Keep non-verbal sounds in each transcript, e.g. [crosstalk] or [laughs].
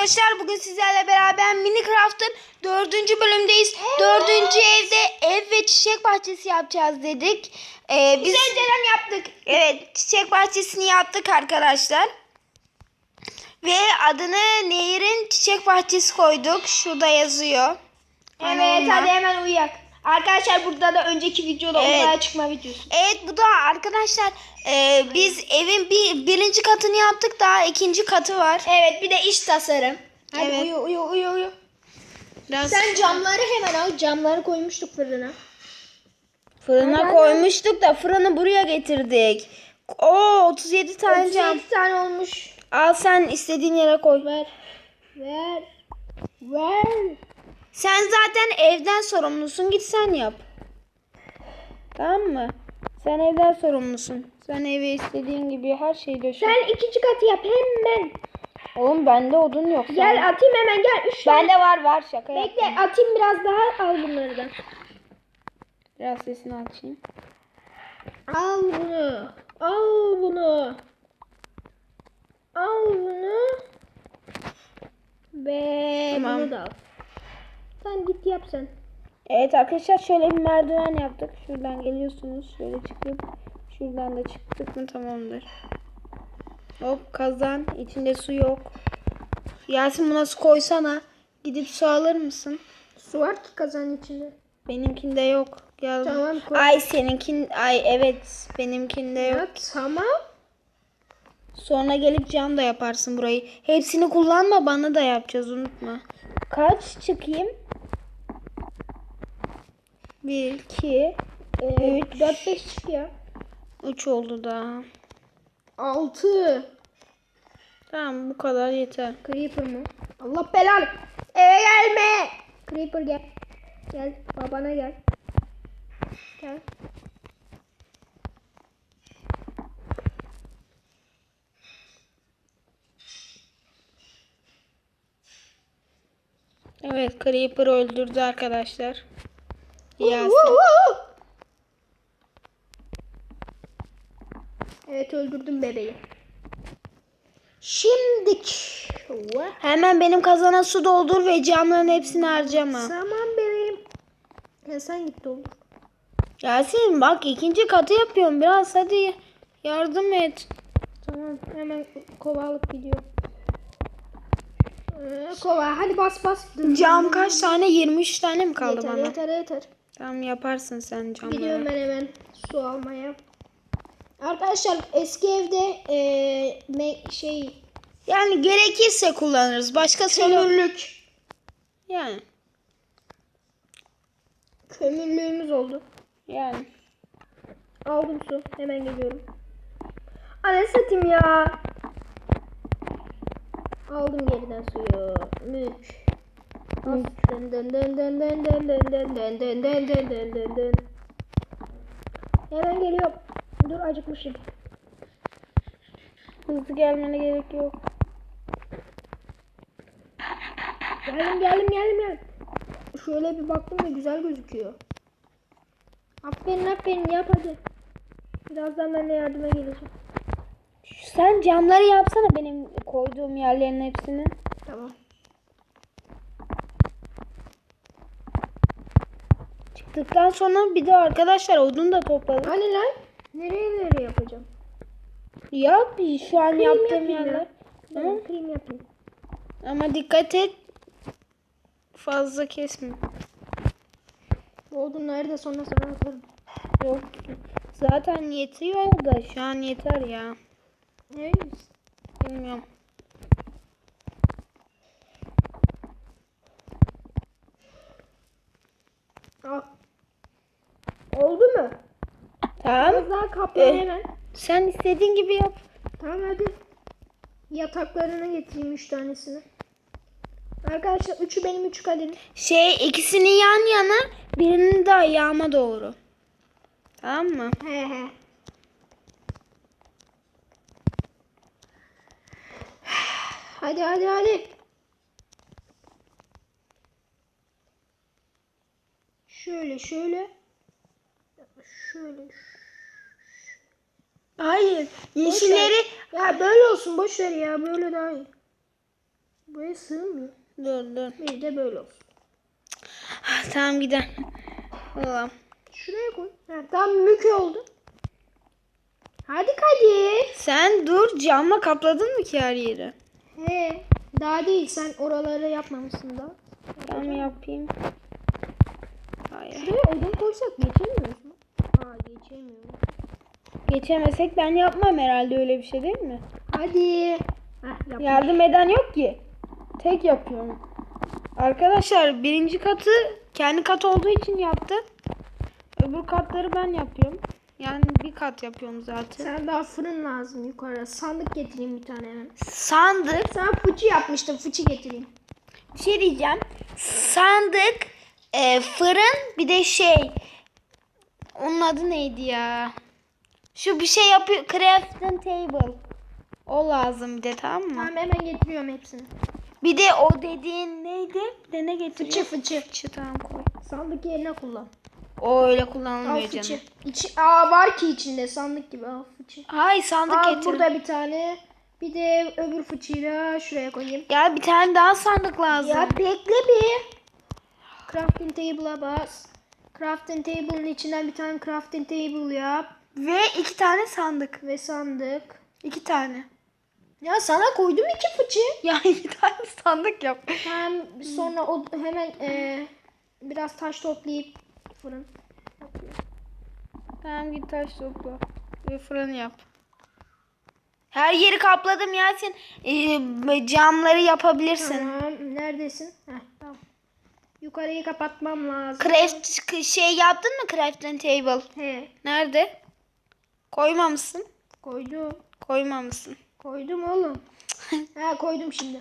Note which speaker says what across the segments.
Speaker 1: arkadaşlar bugün sizlerle beraber Minecraft'ın dördüncü bölümdeyiz. Dördüncü evde ev ve çiçek bahçesi yapacağız dedik. Ee, biz önceden yaptık. Evet çiçek bahçesini yaptık arkadaşlar. Ve adını Nehir'in çiçek bahçesi koyduk. Şurada yazıyor.
Speaker 2: Evet
Speaker 1: Onunla.
Speaker 2: hadi hemen uyuyak. Arkadaşlar burada da önceki videoda
Speaker 1: Evet.
Speaker 2: uzaya çıkma videosu.
Speaker 1: Evet bu da arkadaşlar e, biz evin bir, birinci katını yaptık daha ikinci katı var.
Speaker 2: Evet bir de iç tasarım. Hadi
Speaker 1: Evet.
Speaker 2: uyu uyu uyu uyu.
Speaker 1: Biraz
Speaker 2: Sen camları hemen al. Camları koymuştuk fırına.
Speaker 1: fırına
Speaker 2: hadi.
Speaker 1: koymuştuk da fırını buraya getirdik. Oo 37 tane cam.
Speaker 2: 37 tane olmuş.
Speaker 1: Al sen istediğin yere koy.
Speaker 2: Ver. Ver. Ver.
Speaker 1: Sen zaten evden sorumlusun git sen yap. Tamam mı? Sen evden sorumlusun. Sen eve istediğin gibi her şeyi döşe.
Speaker 2: Sen ikinci katı yap hemen.
Speaker 1: Oğlum bende odun yok.
Speaker 2: Gel atayım hemen gel. Üç tane.
Speaker 1: Bende var var şaka
Speaker 2: Bekle
Speaker 1: yaptım.
Speaker 2: atayım biraz daha al bunları da.
Speaker 1: Biraz sesini açayım.
Speaker 2: Al bunu. Al bunu. Al bunu. Ve
Speaker 1: Tamam.
Speaker 2: bunu da al. Sen git yap sen.
Speaker 1: Evet arkadaşlar şöyle bir merdiven yaptık. Şuradan geliyorsunuz. Şöyle çıkıp şuradan da çıktık mı tamamdır. Hop kazan. içinde su yok. Yasin buna su koysana. Gidip su alır mısın?
Speaker 2: Su var ki kazanın içinde.
Speaker 1: Benimkinde yok. Gel.
Speaker 2: Tamam, koy.
Speaker 1: Ay seninkin ay evet benimkinde yok.
Speaker 2: Ya tamam.
Speaker 1: Sonra gelip cam da yaparsın burayı. Hepsini kullanma bana da yapacağız unutma. Kaç çıkayım? 1 2
Speaker 2: Ee, 4-5 çık ya.
Speaker 1: 3 oldu daha.
Speaker 2: 6.
Speaker 1: Tamam bu kadar yeter.
Speaker 2: Creeper mı? Allah belanı. Eve gelme. Creeper gel. Gel babana gel. Gel.
Speaker 1: Evet Creeper öldürdü arkadaşlar. Yasin.
Speaker 2: Evet öldürdüm bebeği. Şimdik.
Speaker 1: Hemen benim kazana su doldur ve camların hepsini harcama.
Speaker 2: Tamam bebeğim. Ya sen git doldur.
Speaker 1: Yasin bak ikinci katı yapıyorum biraz hadi yardım et.
Speaker 2: Tamam hemen kova alıp gidiyorum. Ee, kova hadi bas bas.
Speaker 1: Cam kaç tane? 23 tane mi kaldı
Speaker 2: yeter,
Speaker 1: bana?
Speaker 2: yeter yeter.
Speaker 1: Tamam yaparsın sen camları.
Speaker 2: Gidiyorum ben hemen su almaya. Arkadaşlar eski evde me- şey
Speaker 1: Yani gerekirse kullanırız. Başka türlü
Speaker 2: kömürlük
Speaker 1: yani
Speaker 2: kömürlüğümüz oldu.
Speaker 1: yani
Speaker 2: Aldım su. Hemen geliyorum. Anne satayım ya. Aldım geriden suyu. Dın dın dın dın dın dın dın dın dın dın dın dın dın dın dın. Hemen geliyorum. Dur acıkmışım.
Speaker 1: hızlı gelmene gerek yok.
Speaker 2: Geldim geldim geldim geldim. Şöyle bir baktım da güzel gözüküyor. Aferin aferin yap hadi. Birazdan ben de yardıma geleceğim.
Speaker 1: Sen camları yapsana benim koyduğum yerlerin hepsini.
Speaker 2: Tamam.
Speaker 1: Çıktıktan sonra bir de arkadaşlar odun da topladık.
Speaker 2: Hani lan? Nereye nereye yapacağım?
Speaker 1: Yap şu an
Speaker 2: Kırayım
Speaker 1: yaptığım yerler.
Speaker 2: ya.
Speaker 1: Tamam.
Speaker 2: Ben kırayım yapayım.
Speaker 1: Ama dikkat et. Fazla kesme.
Speaker 2: Bu odunları da sonra sana atarım.
Speaker 1: Yok. Zaten yetiyor da şu an yeter ya.
Speaker 2: Ne
Speaker 1: Bilmiyorum.
Speaker 2: Al. Oldu mu?
Speaker 1: Tamam.
Speaker 2: Biraz daha kapla
Speaker 1: Eh.
Speaker 2: hemen.
Speaker 1: Sen istediğin gibi yap.
Speaker 2: Tamam hadi. Yataklarını getireyim üç tanesini. Arkadaşlar üçü benim üçü kaderim.
Speaker 1: Şey ikisini yan yana birini de ayağıma doğru. Tamam mı?
Speaker 2: He he. Hadi hadi hadi. Şöyle şöyle. Şöyle.
Speaker 1: Hayır.
Speaker 2: Ver. Ya böyle olsun boş ver ya böyle daha iyi. Buraya sığmıyor.
Speaker 1: Dur dur.
Speaker 2: Bir de böyle olsun.
Speaker 1: Tamam gidelim. Oğlum.
Speaker 2: Şuraya koy. Ha, tamam mükü oldu. Hadi Kadir.
Speaker 1: Sen dur camla kapladın mı ki her yeri?
Speaker 2: He. Daha değil sen oraları yapmamışsın daha.
Speaker 1: Ben yapayım. Hayır.
Speaker 2: Şuraya odun koysak geçemiyoruz mu? Aa geçemiyoruz.
Speaker 1: Geçemesek ben yapmam herhalde öyle bir şey değil mi?
Speaker 2: Hadi. Heh.
Speaker 1: Yardım eden yok ki. Tek yapıyorum. Arkadaşlar birinci katı kendi kat olduğu için yaptı. Öbür katları ben yapıyorum. Yani bir kat yapıyorum zaten.
Speaker 2: Sen daha fırın lazım yukarı. Sandık getireyim bir tane hemen.
Speaker 1: Sandık.
Speaker 2: Sana fıçı yapmıştım. Fıçı getireyim.
Speaker 1: Bir şey diyeceğim. Sandık, e, fırın bir de şey. Onun adı neydi ya? Şu bir şey yapıyor. Crafting table. O lazım bir de tamam mı?
Speaker 2: Tamam hemen getiriyorum hepsini.
Speaker 1: Bir de o dediğin neydi? Bir de ne getiriyor?
Speaker 2: Fıçı fıçı.
Speaker 1: Fıçı tamam koy.
Speaker 2: Sandık yerine kullan.
Speaker 1: O öyle kullanılmıyor canım.
Speaker 2: İçi, aa var ki içinde sandık gibi al fıçı.
Speaker 1: Hayır sandık getir.
Speaker 2: burada bir tane. Bir de öbür fıçıyı da şuraya koyayım.
Speaker 1: Ya bir tane daha sandık lazım.
Speaker 2: Ya bekle bir. Crafting table'a bas. Crafting table'ın içinden bir tane crafting table yap.
Speaker 1: Ve iki tane sandık.
Speaker 2: Ve sandık.
Speaker 1: İki tane.
Speaker 2: Ya sana koydum iki fıçı.
Speaker 1: Ya [laughs] iki tane sandık yap.
Speaker 2: Hem sonra o hemen e, biraz taş toplayıp fırın.
Speaker 1: Tamam git taş topla. Ve fırını yap. Her yeri kapladım Yasin. Ee, camları yapabilirsin.
Speaker 2: Tamam. Neredesin? Heh, tamam. Yukarıyı kapatmam lazım.
Speaker 1: Craft şey yaptın mı crafting table?
Speaker 2: He.
Speaker 1: Nerede? Koymamışsın.
Speaker 2: Koydum.
Speaker 1: Koymamışsın.
Speaker 2: Koydum oğlum. [laughs] ha koydum şimdi.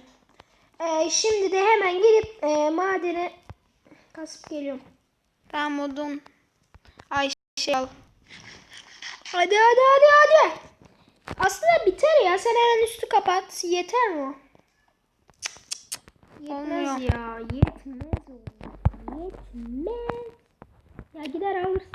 Speaker 2: Ee, şimdi de hemen gidip e, madene kasıp geliyorum.
Speaker 1: Tamam odun. Ay şey al.
Speaker 2: Hadi hadi hadi hadi. Aslında biter ya. Sen hemen üstü kapat. Yeter mi? Yetmez
Speaker 1: Olmuyor.
Speaker 2: ya. Yetmez. Yetmez. Ya gider alırsın.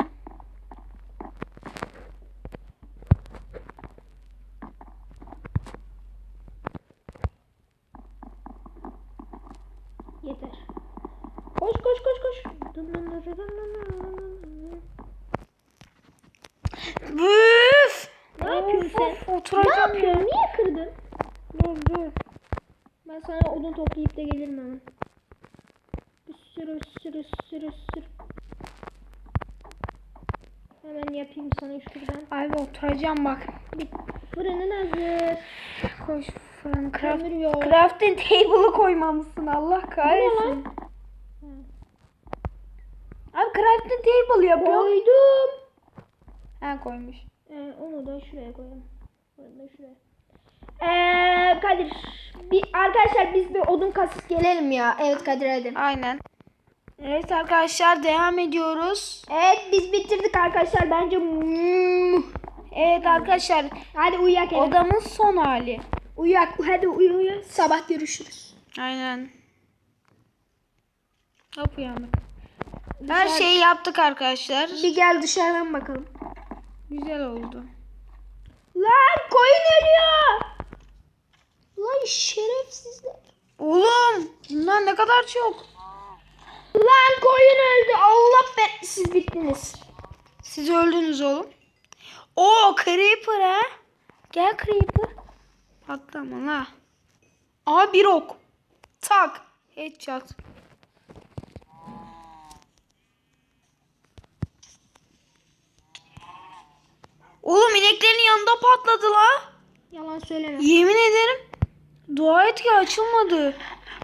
Speaker 2: Yeter. Koş koş koş koş.
Speaker 1: Büf.
Speaker 2: Ne yapıyorsun sen?
Speaker 1: Oturacağım
Speaker 2: Ne
Speaker 1: ya.
Speaker 2: yapıyorsun? Niye kırdın?
Speaker 1: Dur dur.
Speaker 2: Ben sana odun toplayıp da gelirim hemen. Bir sürü sürü sürü sürü. Hemen yapayım sana şuradan.
Speaker 1: Abi oturacağım bak.
Speaker 2: Bir fırının hazır.
Speaker 1: Koş fırın. Craft, crafting table'ı koymamışsın. Allah kahretsin.
Speaker 2: lan?
Speaker 1: Abi crafting table yapıyor.
Speaker 2: Koydum.
Speaker 1: Ha koymuş.
Speaker 2: Ee, onu da şuraya koyalım. Onu da şuraya. Ee, Kadir. Bir, arkadaşlar biz bir odun kasıp gelelim ya. Evet Kadir hadi.
Speaker 1: Aynen. Evet arkadaşlar devam ediyoruz.
Speaker 2: Evet biz bitirdik arkadaşlar. Bence.
Speaker 1: Evet arkadaşlar
Speaker 2: hadi uyuyak Eren.
Speaker 1: odamın son hali.
Speaker 2: Uyuyak. Hadi uyu uyu. Sabah görüşürüz.
Speaker 1: Aynen. Hop uyandık. Her şeyi yaptık arkadaşlar.
Speaker 2: Bir gel dışarıdan bakalım.
Speaker 1: Güzel oldu.
Speaker 2: Lan koyun ölüyor. Lan şerefsizler.
Speaker 1: Oğlum bunlar ne kadar çok.
Speaker 2: Lan koyun öldü. Allah be siz bittiniz.
Speaker 1: Siz öldünüz oğlum. Oo Creeper ha. Gel Creeper. Patlama la. Aa bir ok. Tak. Headshot. Oğlum ineklerin yanında patladı la.
Speaker 2: Yalan söyleme.
Speaker 1: Yemin ederim. Dua et ki açılmadı.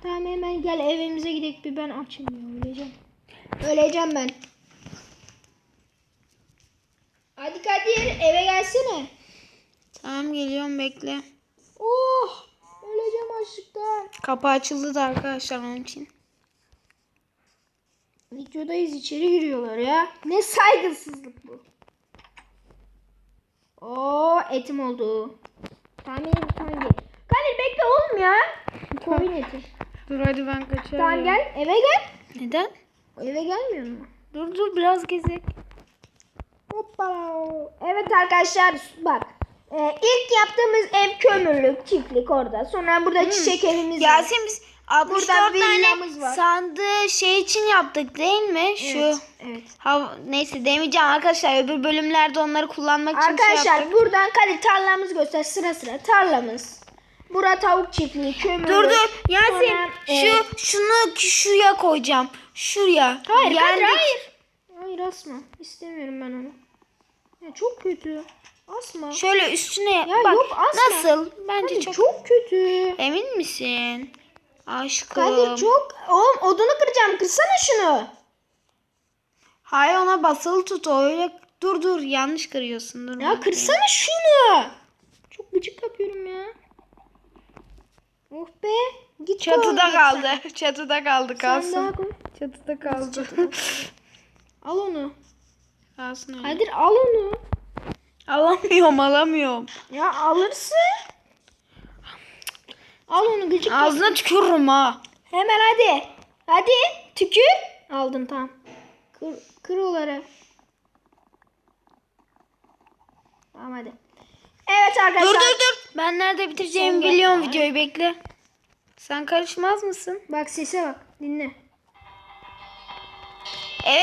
Speaker 2: Tamam hemen gel evimize gidelim bir ben ya öleceğim. Öleceğim ben. Hadi Kadir eve gelsene.
Speaker 1: Tamam geliyorum bekle.
Speaker 2: Oh öleceğim açlıktan.
Speaker 1: Kapı açıldı da arkadaşlar onun için.
Speaker 2: Videodayız içeri giriyorlar ya. Ne saygısızlık bu. Oo etim oldu. Tahmin et hangi? Kadir bekle oğlum ya. Koyun eti.
Speaker 1: Dur hadi ben kaçıyorum.
Speaker 2: Tamam gel eve gel.
Speaker 1: Neden?
Speaker 2: Eve gelmiyor mu?
Speaker 1: Dur dur biraz gezek.
Speaker 2: Hoppa. Evet arkadaşlar bak. Ee, ilk yaptığımız ev kömürlük çiftlik orada. Sonra burada çiçek evimiz var.
Speaker 1: Yasin biz 64
Speaker 2: Burada
Speaker 1: tane
Speaker 2: villamız var.
Speaker 1: sandığı şey için yaptık değil mi? Şu
Speaker 2: Evet. evet.
Speaker 1: Hav neyse demeyeceğim arkadaşlar öbür bölümlerde onları kullanmak için şey
Speaker 2: Arkadaşlar
Speaker 1: yaptık.
Speaker 2: buradan kale tarlamızı göster sıra sıra tarlamız. Bura tavuk çiftliği, kömür.
Speaker 1: Dur dur Yasin
Speaker 2: Sonra,
Speaker 1: şu
Speaker 2: e,
Speaker 1: şunu şuraya koyacağım. Şuraya.
Speaker 2: Hayır, hayır,
Speaker 1: Yendik.
Speaker 2: hayır. Hayır asma. İstemiyorum ben onu. Ya çok kötü. Asma.
Speaker 1: Şöyle üstüne
Speaker 2: Ya
Speaker 1: bak.
Speaker 2: yok, asma.
Speaker 1: Nasıl? Bence
Speaker 2: Kadir
Speaker 1: çok...
Speaker 2: çok... kötü.
Speaker 1: Emin misin? Aşkım.
Speaker 2: Kadir çok... Oğlum odunu kıracağım. Kırsana şunu.
Speaker 1: Hayır ona basılı tut öyle. Dur dur yanlış kırıyorsun. Dur
Speaker 2: Ya
Speaker 1: bakayım.
Speaker 2: kırsana şunu. Çok gıcık yapıyorum ya. Oh be. Git
Speaker 1: Çatıda kaldı.
Speaker 2: sen. [laughs]
Speaker 1: Çatıda kaldı
Speaker 2: Sen daha
Speaker 1: kalsın.
Speaker 2: koy.
Speaker 1: Çatıda kaldı.
Speaker 2: Al onu.
Speaker 1: kalsın öyle.
Speaker 2: Kadir al onu.
Speaker 1: Alamıyorum alamıyorum.
Speaker 2: Ya alırsın. Al onu gıcık.
Speaker 1: Ağzına tükürürüm ha.
Speaker 2: Hemen hadi. Hadi tükür. Aldın tamam. Kır, kır oları. Tamam hadi. Evet
Speaker 1: Dur
Speaker 2: arkadaşlar.
Speaker 1: dur dur. Ben nerede bitireceğimi
Speaker 2: Son
Speaker 1: biliyorum
Speaker 2: dakika.
Speaker 1: videoyu bekle. Sen karışmaz mısın?
Speaker 2: Bak sese bak. Dinle.
Speaker 1: Evet.